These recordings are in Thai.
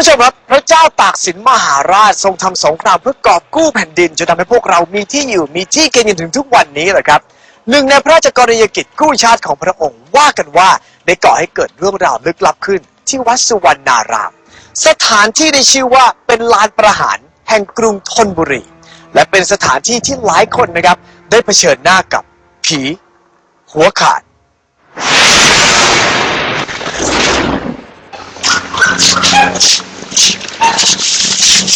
ผู้ชมครับ พระเจ้าตากสินมหาราชทรงทำสงครามเพื่อกอบกู้แผ่นดินจนทำให้พวกเรามีที่อยู่มีที่กินจนถึงทุกวันนี้แหละครับหนึ่งในพระราชกรณียกิจกู้ชาติของพระองค์ว่ากันว่าได้ก่อให้เกิดเรื่องราวลึกลับขึ้น ที่วัดสุวรรณาราม สถานที่ได้ชื่อว่าเป็นลานประหารแห่งกรุงธนบุรี และเป็นสถานที่ที่หลายคนนะครับ ได้เผชิญหน้ากับผี หัวขาด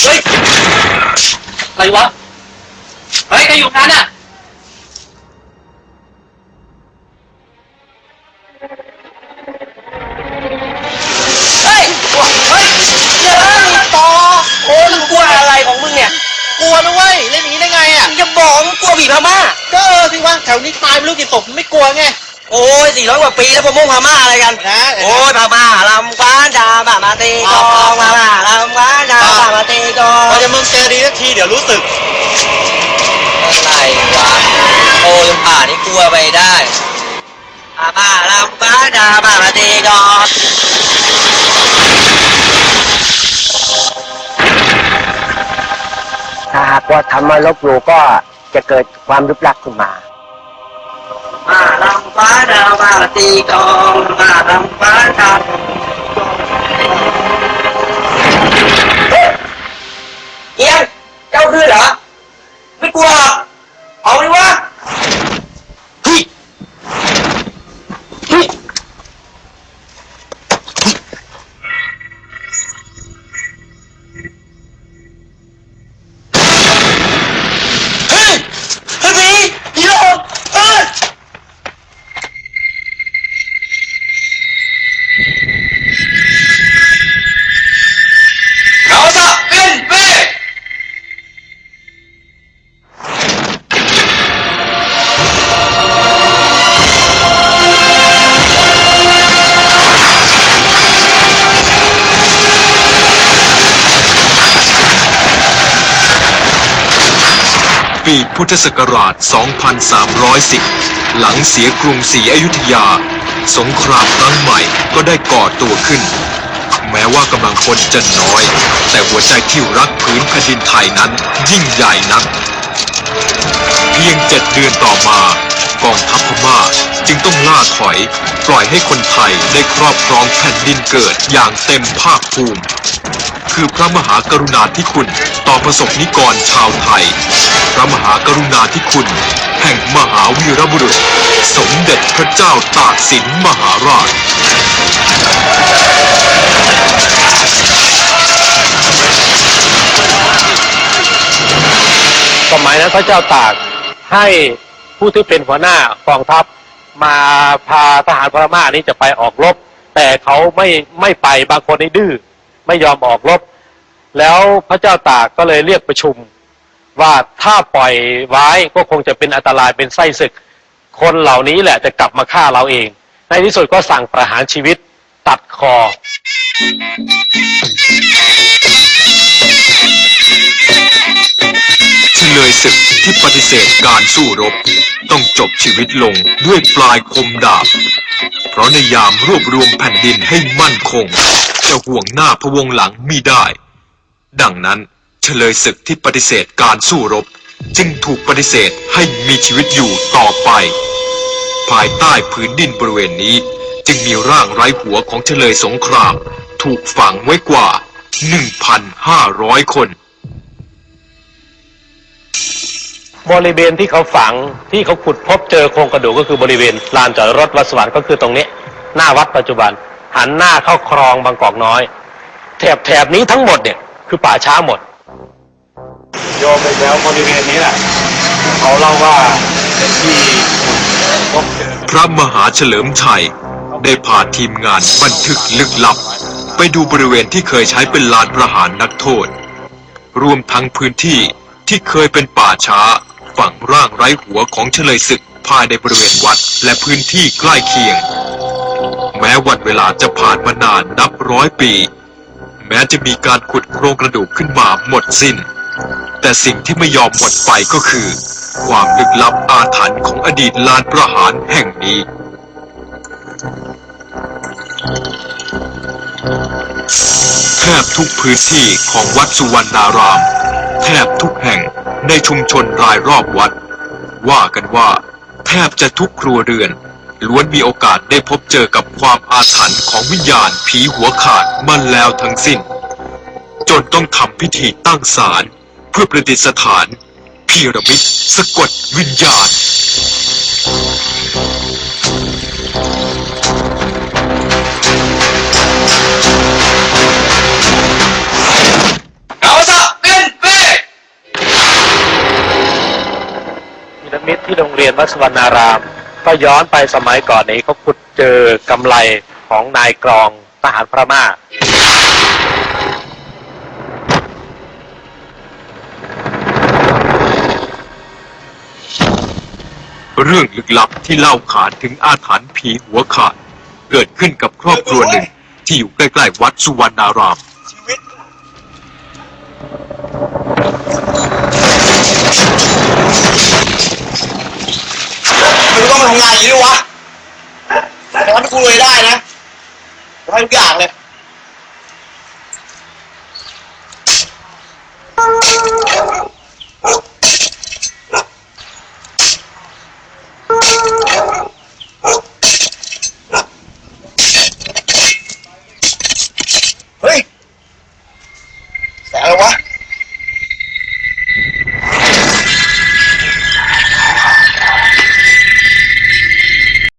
เฮ้ยอะไรวะเฮ้ยใครอยู่นั้นอะเฮ้ยเฮ้ยเดี๋ยวนะต่อโอ้มึงกลัวอะไรของมึงเนี่ย กลัวนะเว้ยเล่นอย่างนี้ได้ไงอะ มึงจะบอกมึงกลัวผีพม่าก็เออสิวะแถวนี้ตายไม่รู้กี่ศพไม่กลัวไง โอ้ยสี่ร้อยกว่าปีแล้วพม่งพม่าอะไรกัน นะ โอ้ยพม่าลำกวานดาบามาตีกองพม่าลำกวานดาบามาตีกองพอจะมึงเจอดีสักทีเดี๋ยวรู้สึก อะไรวะโอ้ยผ่านี่กลัวไปได้อาบ้าลำบ้าดาบ้ามาตีก่อนถ้าหากว่าทำมาลบหลู่ก็จะเกิดความลึกลับขึ้นมา มาลำบ้าดาบ้ามาตีกอ ปีพุทธศักราช 2310 หลังเสียกรุงศรีอยุธยา สงครามครั้งใหม่ก็ได้ก่อตัวขึ้น แม้ว่ากำลังพลจะน้อย แต่หัวใจที่รักผืนแผ่นดินไทยนั้นยิ่งใหญ่นัก เพียงเจ็ดเดือนต่อมากองทัพพม่าจึงต้องล่าถอย ปล่อยให้คนไทยได้ครอบครองแผ่นดินเกิดอย่างเต็มภาคภูมิ คือพระมหากรุณาธิคุณต่อประสบนิกรชาวไทย หากรุณาธิคุณ แห่งมหาวีรบุรุษ สมเด็จพระเจ้าตากสินมหาราช สมัยนั้นพระเจ้าตากให้ผู้ที่เป็นหัวหน้ากองทัพมาพาทหารพม่านี้จะไปออกรบ แต่เขาไม่ไม่ไปบางคนนี่ดื้อไม่ยอมออกรบ แล้วพระเจ้าตากก็เลยเรียกประชุม ว่าถ้าปล่อยไว้ก็คงจะเป็นอันตรายเป็นไส้ศึก คนเหล่านี้แหละจะกลับมาฆ่าเราเอง ในที่สุดก็สั่งประหารชีวิตตัดคอ เฉลยศึกที่ปฏิเสธการสู้รบ ต้องจบชีวิตลงด้วยปลายคมดาบ เพราะในยามรวบรวมแผ่นดินให้มั่นคง จะห่วงหน้าพะวงหลังมิได้ ดังนั้น เฉลยศึกที่ปฏิเสธการสู้รบ จึงถูกปฏิเสธให้มีชีวิตอยู่ต่อไป ภายใต้พื้นดินบริเวณนี้ จึงมีร่างไร้หัวของเฉลยสงคราม ถูกฝังไว้กว่า 1,500 คน บริเวณที่เขาฝังที่เขาขุดพบเจอโครงกระดูกก็คือบริเวณลานจอดรถวัดสวรรค์ก็คือตรงนี้ หน้าวัดปัจจุบัน หันหน้าเข้าคลองบางกอกน้อย แถบแถบนี้ทั้งหมดเนี่ยคือป่าช้าหมด โยมไปแล้วบริเวณนี้แหละเขาเล่าว่าเป็นที่พบเจอพระมหาเฉลิมชัยได้พาทีมงานบันทึกลึกลับ ไปดูบริเวณที่เคยใช้เป็นลานประหารนักโทษ รวมทั้งพื้นที่ที่เคยเป็นป่าช้าฝังร่างไร้หัวของเฉลยศึกภายในบริเวณวัดและพื้นที่ใกล้เคียง แม้วันเวลาจะผ่านมานานนับร้อยปี แม้จะมีการขุดโครงกระดูกขึ้นมาหมดสิ้น แต่สิ่งที่ไม่ยอมหมดไปก็คือ ความลึกลับอาถรรพ์ของอดีตลานประหารแห่งนี้ แทบทุกพื้นที่ของวัดสุวรรณาราม แทบทุกแห่งในชุมชนรายรอบวัด ว่ากันว่า แทบจะทุกครัวเรือน ล้วนมีโอกาสได้พบเจอกับความอาถรรพ์ของวิญญาณผีหัวขาดมันแล้วทั้งสิ้น จนต้องทำพิธีตั้งศาล เพื่อประดิษฐานพีระมิดสะกดวิญญาณ เอาซะเป็นเป้พีระมิดที่โรงเรียนวัดสวรรณาราม ก็ย้อนไปสมัยก่อนนี้เขาขุดเจอกำไรของนายกรองทหารพม่า เรื่องลึกลับที่เล่าขานถึงอาถรรพ์ผีหัวขาด เกิดขึ้นกับครอบครัวหนึ่งที่อยู่ใกล้ๆวัดสุวรรณาราม ชีวิตมึงต้องมาทำงานอย่างนี้ด้วยวะแต่ว่าถ้ากูรวยได้นะกูให้ทุกอย่างเลย